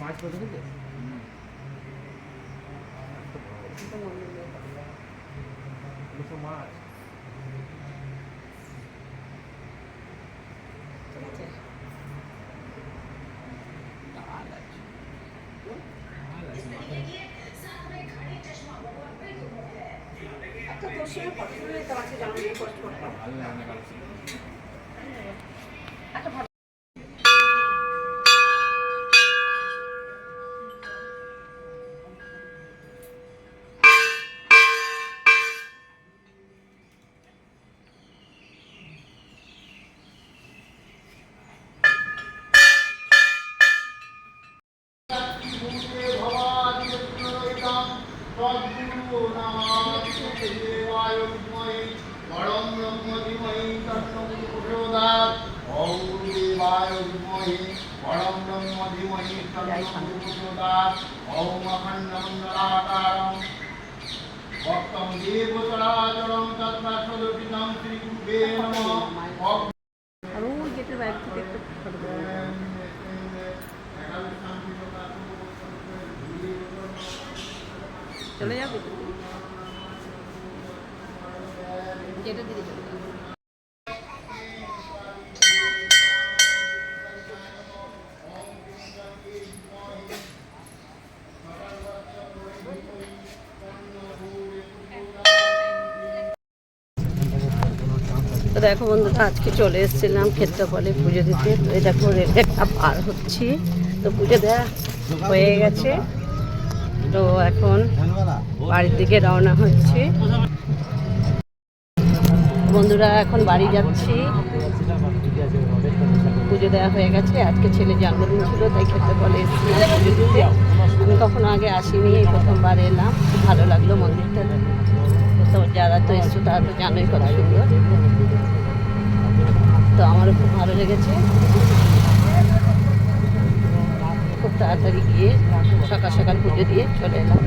মাছ কত দুশো মাছ আচ্ছা তোর সঙ্গে কথা বলে তো আছে জানো কষ্ট করতাম আচ্ছা ভালো পরম ব্রহ্ম ধীমহি তন্নঃ প্রচোদয়াৎ ওম দেবায় ধীমহি পরম ব্রহ্ম ধীমহি তন্নঃ প্রচোদয়াৎ ওম অখণ্ডমণ্ডলাকারম ভক্তম দেব চরাচরম তৎপ্রাসদপিতম শ্রী গুরুবে নমঃ আর ওই চলে যাবে যেটা দিদি চলে তো দেখো বন্ধুরা, আজকে চলে এসেছিলাম ক্ষেত্রফলে পুজো দিতে। তো এই দেখো রেলটা পার হচ্ছি। তো পুজো দেওয়া হয়ে গেছে। তো এখন বাড়ির দিকে রওনা হচ্ছে। বন্ধুরা, এখন বাড়ি যাচ্ছি। পুজো দেওয়া হয়ে গেছে। আজকে ছেলে জন্মদিন ছিল, তাই ক্ষেত্রফলে এসেছিলাম পুজো দিতে। আমি কখনো আগে আসিনি, এই প্রথমবার এলাম। ভালো লাগল মন্দিরটা। তো যারা তো এসছো, তারা তো জানোই কত সুন্দর। তো আমারও খুব ভালো লেগেছে। খুব তাড়াতাড়ি গিয়ে সকাল সকাল পুজো দিয়ে চলে এলাম।